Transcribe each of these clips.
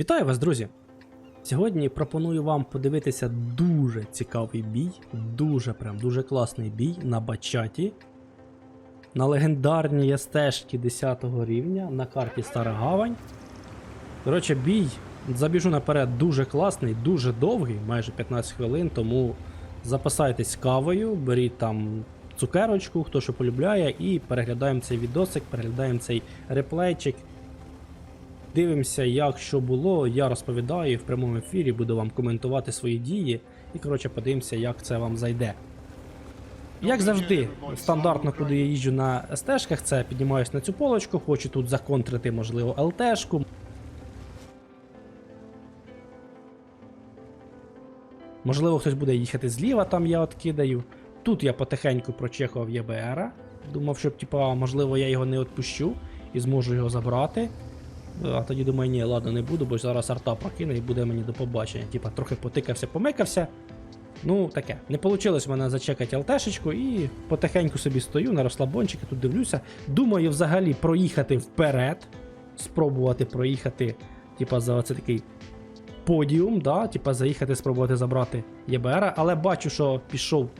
Вітаю вас, друзі! Сьогодні пропоную вам подивитися дуже цікавий бій, дуже прям дуже класний бій на бачаті. На легендарній стежці 10 рівня на карті Стара Гавань. Коротше, бій, забіжу наперед, дуже класний, дуже довгий, майже 15 хвилин, тому запасайтесь кавою, беріть там цукерочку, хто що полюбляє, і переглядаємо цей відосик, переглядаємо цей реплейчик. Дивимося, як що було. Я розповідаю в прямому ефірі, буду вам коментувати свої дії. І коротше подивимося, як це вам зайде. Як завжди, стандартно, куди я їжджу на СТ-шках, це піднімаюсь на цю полочку, хочу тут законтрити, можливо, ЛТ-шку. Можливо, хтось буде їхати зліва, там я от кидаю. Тут я потихеньку прочекав ЄБР. Думав, щоб, типа, можливо, я його не відпущу і зможу його забрати. А тоді думаю, ні, ладно, не буду, бо зараз арта прокине і буде мені до побачення. Типа трохи потикався, помикався. Ну, таке. Не вийшло в мене зачекати ЛТшечку і потихеньку собі стою на розслабончики, тут дивлюся. Думаю, взагалі проїхати вперед. Спробувати проїхати, типа, за оце такий подіум, да? типа заїхати, спробувати забрати ЄБР, але бачу, що пішов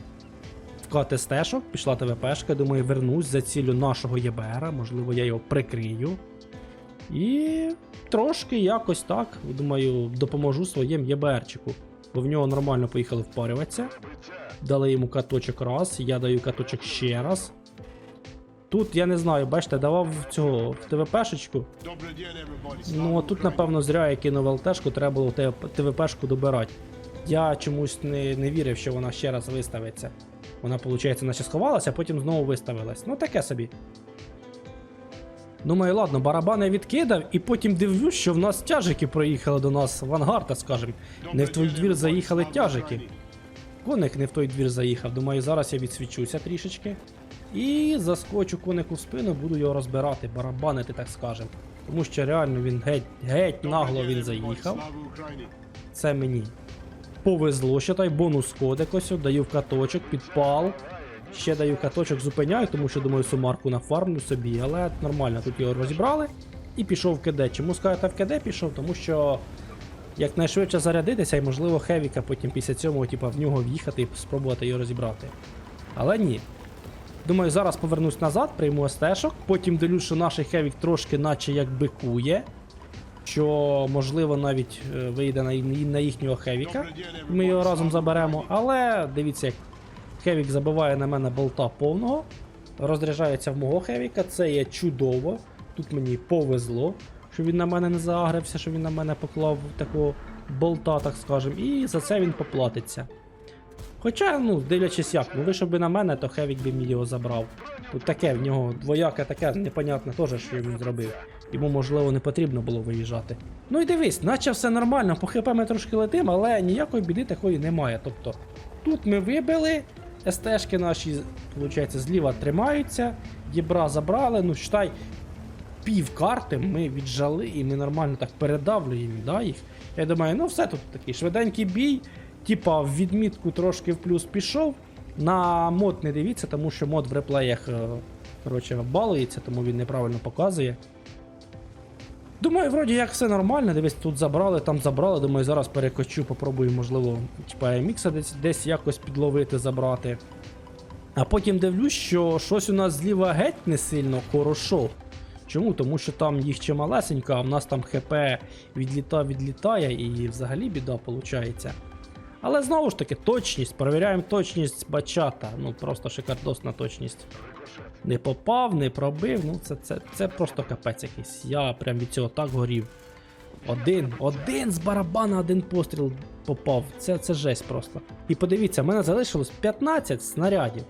в КТСТ-шок, пішла ТВПшка, думаю, вернусь за цілю нашого ЄБР, можливо, я його прикрию. І трошки якось так, думаю, допоможу своїм ЄБРчику. Бо в нього нормально поїхали впарюватися. Дали йому каточок раз, я даю каточок ще раз. Тут я не знаю, бачите, давав цього в ТВПшечку. Ну а тут, напевно, зря я кинув ЛТшку, треба було ТВ- ТВПшку добирати. Я чомусь не, не вірив, що вона ще раз виставиться. Вона, виходить, наче сховалася, а потім знову виставилась. Ну таке собі. Думаю, ладно, барабан я відкидав, і потім дивлюсь, що в нас тяжики проїхали до нас в ангар, так. Не в твій двір заїхали тяжики. Коник не в той двір заїхав. Думаю, зараз я відсвічуся трішечки. І заскочу конику в спину, буду його розбирати, барабанити, так скажем. Тому що реально він геть, геть нагло він заїхав. Це мені повезло, що той бонус кодек ось даю в каточок, підпал. Ще даю каточок, зупиняю, тому що думаю, сумарку нафармлю собі, але нормально, тут його розібрали і пішов в КД. Чому скажете в КД пішов? Тому що якнайшвидше зарядитися і, можливо, Хевіка потім після цього, типа, в нього в'їхати і спробувати його розібрати. Але ні. Думаю, зараз повернусь назад, прийму СТ-шок, потім дивлюсь, що наш Хевік трошки наче як бикує. Що можливо навіть е, вийде на, їхнього Хевіка. Ми його разом заберемо. Але дивіться, як Хевік забиває на мене болта повного. Розряджається в мого Хевіка. Це є чудово. Тут мені повезло, що він на мене не заагрився, що він на мене поклав такого болта, так скажем, і за це він поплатиться. Хоча, ну, дивлячись як, ну вийшов би на мене, то Хевік би мені його забрав. Тут таке в нього двояке таке, непонятне теж, що він зробив. Йому, можливо, не потрібно було виїжджати. Ну і дивись, наче все нормально, по ХП ми трошки летим, але ніякої біди такої немає. Тобто, тут ми вибили, СТшки наші, виходить, зліва тримаються, дібра забрали, ну читай, пів карти ми віджали і ми нормально так передавлюємо да, їх. Я думаю, ну все тут такий швиденький бій. Типа в відмітку трошки в плюс пішов. На мод не дивіться, тому що мод в реплеях е, коротше, балується, тому він неправильно показує. Думаю, вроді як все нормально. Дивись, тут забрали, там забрали. Думаю, зараз перекочу, попробую, можливо, типа мікса десь, десь якось підловити, забрати. А потім дивлюсь, що щось у нас зліва геть не сильно хорошо. Чому? Тому що там їх чималесенько, а в нас там ХП відліта відлітає і взагалі біда виходить. Але знову ж таки, точність, перевіряємо точність бачата. Ну просто шикардосна точність. Не попав, не пробив. Ну це, це, це просто капець якийсь. Я прям від цього так горів. Один, один з барабана, один постріл попав. Це, це жесть просто. І подивіться, в мене залишилось 15 снарядів.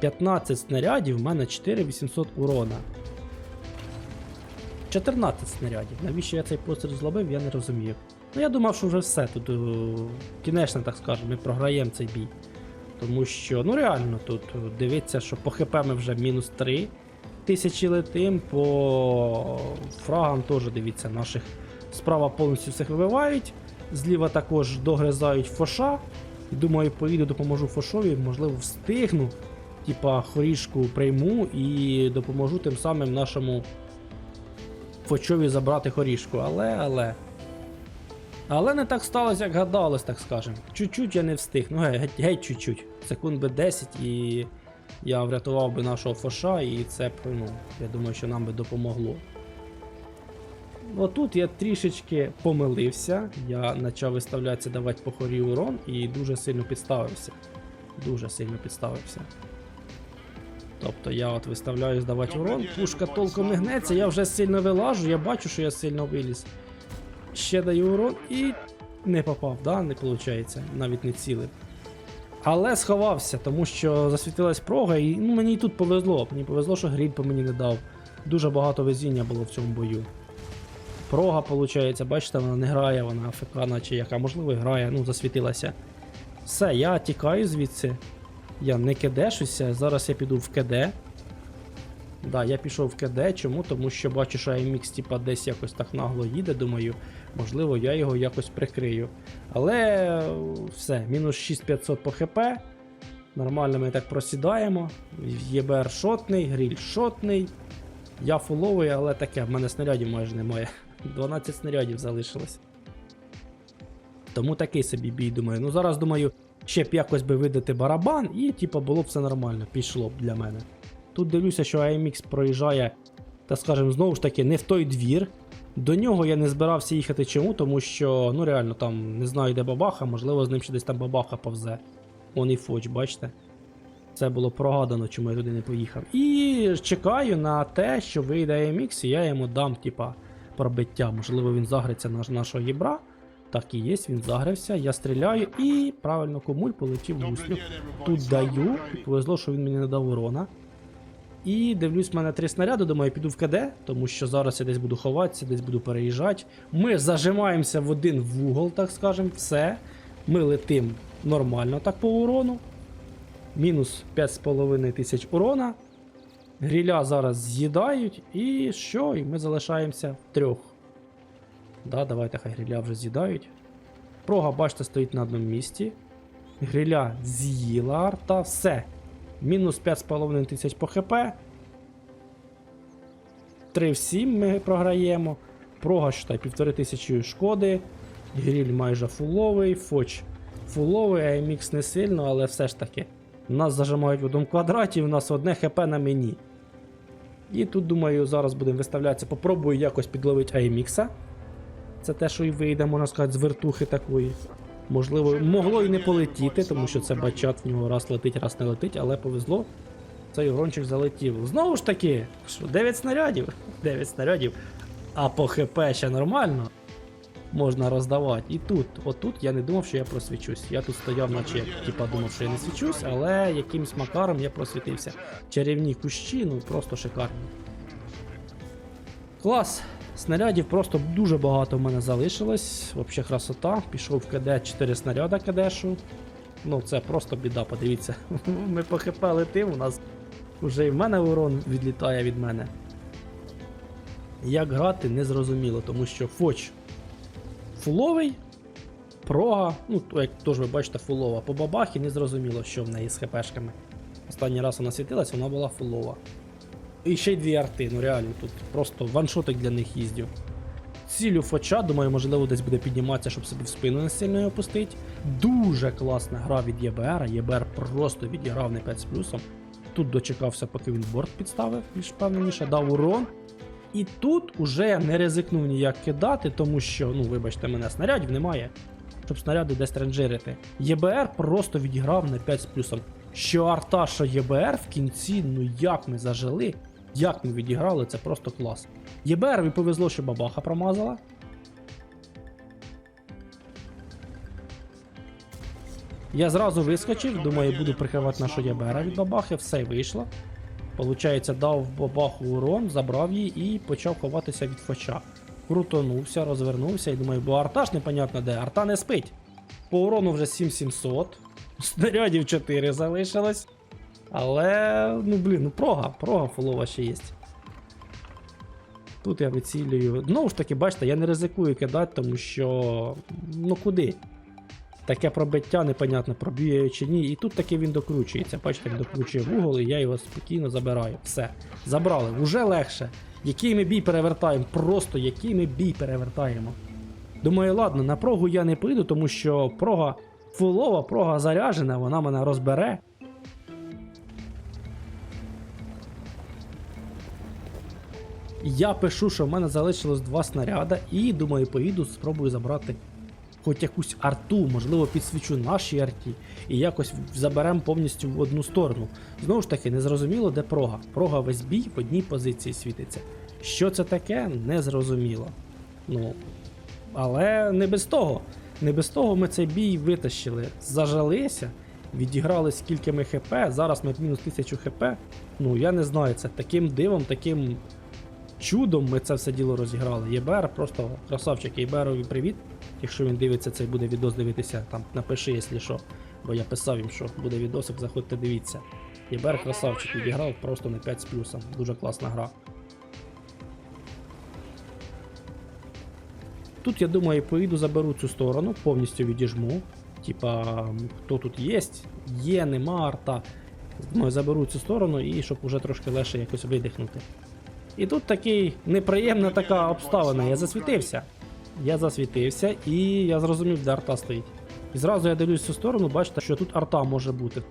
15 снарядів, в мене 4800 урона. 14 снарядів. Навіщо я цей постріл зловив, я не розумів. Ну я думав, що вже все тут. е, Кінечно, так скажемо, ми програємо цей бій. Тому що, ну реально, тут е, дивіться, що по ХП ми вже мінус 3 тисячі летим, по фрагам теж дивіться, наших справа повністю всіх вибивають. Зліва також догризають фоша. І думаю, поїду, допоможу фошові, можливо, встигну. Типа хорішку прийму і допоможу тим самим нашому Фочові забрати хорішку. Але, але. Але не так сталося, як гадалось, так скажем. Чуть-чуть я не встиг. Ну геть, геть, чуть-чуть. Секунд би 10 і я врятував би нашого фоша, і це б, ну, я думаю, що нам би допомогло. Отут я трішечки помилився. Я почав виставлятися давати по хорі урон і дуже сильно підставився. Дуже сильно підставився. Тобто я от виставляю здавати урон, пушка толком не гнеться, я вже сильно вилажу, я бачу, що я сильно виліз. Ще даю урон і не попав, да? не виходить, навіть не цілив. Але сховався, тому що засвітилась прога, і ну, мені і тут повезло. Мені повезло, що по мені не дав. Дуже багато везіння було в цьому бою. Прога, виходить, бачите, вона не грає, вона АФК, наче яка, можливо, грає, ну, засвітилася. Все, я тікаю звідси. Я не кидешуся, зараз я піду в КД. Да, я пішов в КД. Чому? Тому що бачу, що AMX типа десь якось так нагло їде, думаю, можливо, я його якось прикрию. Але е, все, мінус 6500 по ХП. Нормально ми так просідаємо. ЄБР шотний, гріль шотний. Я фуловий, але таке, в мене снарядів майже немає. 12 снарядів залишилось. Тому такий собі бій, думаю. Ну зараз думаю, ще б якось би видати барабан, і типу, було б все нормально, пішло б для мене. Тут дивлюся, що AMX проїжджає, так скажемо, знову ж таки, не в той двір. До нього я не збирався їхати чому, тому що, ну реально, там не знаю, де бабаха, можливо, з ним ще десь там бабаха повзе. Он і фоч, бачите? Це було прогадано, чому я туди не поїхав. І чекаю на те, що вийде AMX, і я йому дам, типа, пробиття. Можливо, він загриться на нашого єбра. Так і є, він загрився, я стріляю і правильно комуль полетів гуслю. Тут даю, повезло, що він мені не дав урона. І дивлюсь, в мене три снаряди, думаю, я піду в КД, тому що зараз я десь буду ховатися, десь буду переїжджати. Ми зажимаємося в один вугол, так скажемо, все. Ми летим нормально так по урону. Мінус 5,5 тисяч урона. Гріля зараз з'їдають, і що? І ми залишаємося в трьох. Да, давайте хай гріля вже з'їдають. Прога, бачите, стоїть на одному місці. Гриля з'їла арта, все. Мінус 5,5 тисяч по ХП. 3 в 7 ми програємо. Прога, считай, 1,5 тисячі шкоди. Гріль майже фуловий, фоч фуловий, AMX не сильно, але все ж таки. Нас зажимають в одному квадраті, у нас одне ХП на мені. І тут, думаю, зараз будемо виставлятися. Попробую якось підловити AMX. Це те, що і вийде, можна сказати, з вертухи такої. Можливо, могло і не полетіти, тому що це бачат в нього раз летить, раз не летить, але повезло. Цей грончик залетів. Знову ж таки, що 9 снарядів? 9 снарядів. А по ХП ще нормально. Можна роздавати. І тут, отут я не думав, що я просвічусь. Я тут стояв, наче типа думав, що я не свічусь, але якимсь макаром я просвітився. Чарівні кущі, ну просто шикарні. Клас. Снарядів просто дуже багато в мене залишилось. Взагалі красота. Пішов в КД 4 снаряда КДшу. Ну це просто біда, подивіться. Ми по ХП летим, у нас вже і в мене урон відлітає від мене. Як грати, не зрозуміло, тому що Фоч фуловий, прога, ну як теж ви бачите, фулова. По бабахі не зрозуміло, що в неї з ХПшками. Останній раз вона світилась, вона була фулова. І ще й дві арти, ну реально, тут просто ваншотик для них їздю. Цілю фоча, думаю, можливо, десь буде підніматися, щоб собі в спину не сильно його пустити. Дуже класна гра від ЄБР. ЄБР просто відіграв не 5 з плюсом. Тут дочекався, поки він борт підставив, більш впевненіше, дав урон. І тут уже не ризикнув ніяк кидати, тому що, ну вибачте мене, снарядів немає, щоб снаряди десь ранжирити. ЄБР просто відіграв на 5 з плюсом. Що арта, що ЄБР в кінці, ну як ми зажили, як ми відіграли, це просто клас. ЄБР повезло, що бабаха промазала. Я зразу вискочив, думаю, буду прикривати нашу ЄБР від бабахи, все вийшло. Получається, дав бабаху урон, забрав її і почав ховатися від фоча. Крутонувся, розвернувся і думаю, бо арта ж непонятно де, арта не спить. По урону вже 7700, снарядів 4 залишилось. Але, ну блін, ну прога, прога фулова ще є. Тут я вицілюю. Знову ж таки, бачите, я не ризикую кидати, тому що. Ну куди? Таке пробиття непонятно, проб'є чи ні. І тут таки він докручується. Бачите, він докручує вугол, і я його спокійно забираю. Все. Забрали. Уже легше. Який ми бій перевертаємо? Просто який ми бій перевертаємо. Думаю, ладно, на прогу я не поїду, тому що прога фулова, прога заряжена, вона мене розбере. Я пишу, що в мене залишилось два снаряда, і думаю, поїду, спробую забрати хоч якусь арту, можливо, підсвічу нашій арті, і якось заберемо повністю в одну сторону. Знову ж таки, незрозуміло, де прога. Прога весь бій в одній позиції світиться. Що це таке, незрозуміло. Ну, але не без того. Не без того ми цей бій витащили. Зажалися, відіграли скільки ми хп, зараз ми мінус 1000 хп. Ну, я не знаю, це таким дивом, таким чудом ми це все діло розіграли. ЄБР просто красавчик ЄБРові привіт. Якщо він дивиться цей буде відос дивитися, там напиши, якщо що. Бо я писав їм, що буде відосик, заходьте дивіться. ЄБР красавчик відіграв просто на 5 з плюсом. Дуже класна гра. Тут я думаю, поїду заберу цю сторону, повністю відіжму. Типа, хто тут є? Є, нема арта. Думаю, заберу цю сторону і щоб уже трошки легше якось видихнути. І тут такий неприємна така обставина. Я засвітився. Я засвітився і я зрозумів, де арта стоїть. І зразу я дивлюсь в цю сторону, бачите, що тут арта може бути.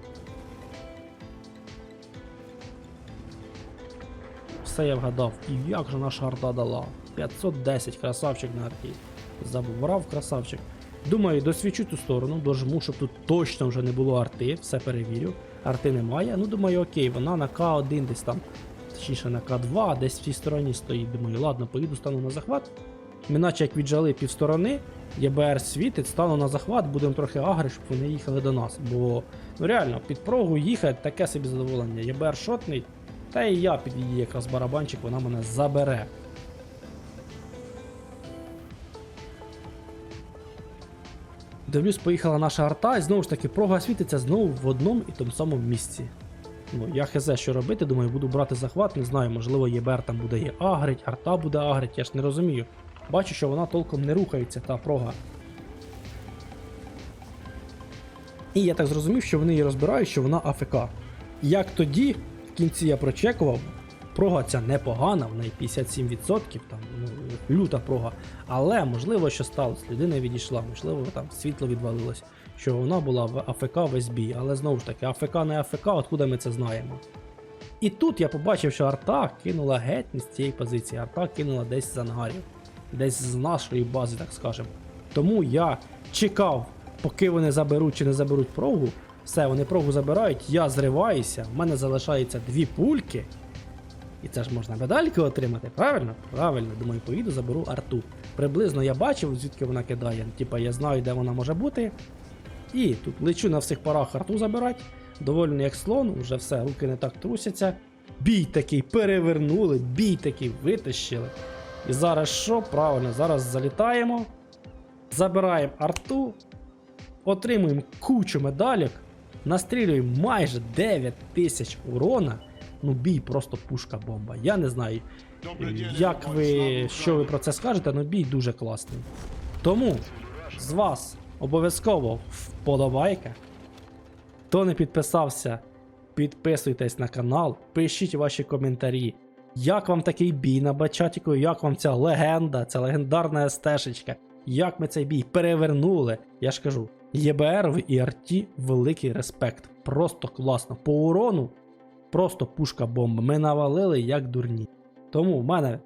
Все я вгадав. І як же наша арта дала? 510 красавчик на арті. Забрав красавчик. Думаю, досвідчу цю сторону, дожму, щоб тут точно вже не було арти, все перевірю. Арти немає. Ну, думаю, окей, вона на К1 десь там, точніше на К2, десь в цій стороні стоїть. Думаю, ладно, поїду, стану на захват. Ми наче як віджали півсторони, ЄБР світить, стану на захват, будемо трохи агри, щоб вони їхали до нас. Бо ну реально, під прогу їхати таке собі задоволення. ЄБР шотний, та і я під її якраз барабанчик, вона мене забере. Дивлюсь, поїхала наша арта, і знову ж таки прога світиться знову в одному і тому самому місці. Ну, я хз, що робити, думаю, буду брати захват, не знаю, можливо, ЄБР там буде і агрить, арта буде агрить, я ж не розумію. Бачу, що вона толком не рухається, та прога. І я так зрозумів, що вони її розбирають, що вона АФК. Як тоді, в кінці я прочекував, прога ця непогана, в неї 57%, там, ну, люта прога. Але можливо, що сталося, людина відійшла, можливо, там світло відвалилось, що вона була в АФК весь бій. Але знову ж таки, АФК не АФК, откуда ми це знаємо. І тут я побачив, що арта кинула геть з цієї позиції, арта кинула десь з ангарів, десь з нашої бази, так скажемо. Тому я чекав, поки вони заберуть чи не заберуть прогу. Все, вони прогу забирають, я зриваюся, в мене залишається дві пульки. І це ж можна медальки отримати, правильно? Правильно, думаю, поїду, заберу арту. Приблизно я бачив, звідки вона кидає. Типа я знаю, де вона може бути. І тут лечу на всіх парах арту забирати. Довольний як слон, вже все, руки не так трусяться. Бій такий перевернули, бій такий витащили. І зараз що? Правильно, зараз залітаємо, забираємо арту, отримуємо кучу медалік, настрілюємо майже 9 тисяч урона. Ну, бій просто пушка-бомба. Я не знаю, як ви, що ви про це скажете, але бій дуже класний. Тому з вас обов'язково вподобайка. Хто не підписався, підписуйтесь на канал, пишіть ваші коментарі. Як вам такий бій на Бачатіку, як вам ця легенда, ця легендарна естешечка, як ми цей бій перевернули? Я ж кажу, ЄБР і Арті великий респект. Просто класно. По урону просто пушка бомба. Ми навалили як дурні. Тому в мене,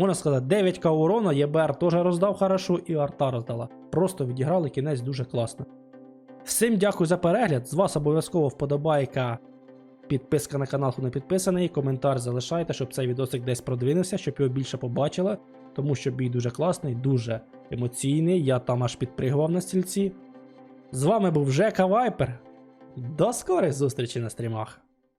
можна сказати, 9к урона, ЄБР теж роздав хорошо і арта роздала. Просто відіграли кінець дуже класно. Всім дякую за перегляд. З вас обов'язково вподобайка, підписка на канал, хто не підписаний, коментар залишайте, щоб цей відосик десь продвинувся, щоб його більше побачили. Тому що бій дуже класний, дуже емоційний. Я там аж підпригував на стільці. З вами був Жека Вайпер. До скорих зустрічей на стрімах.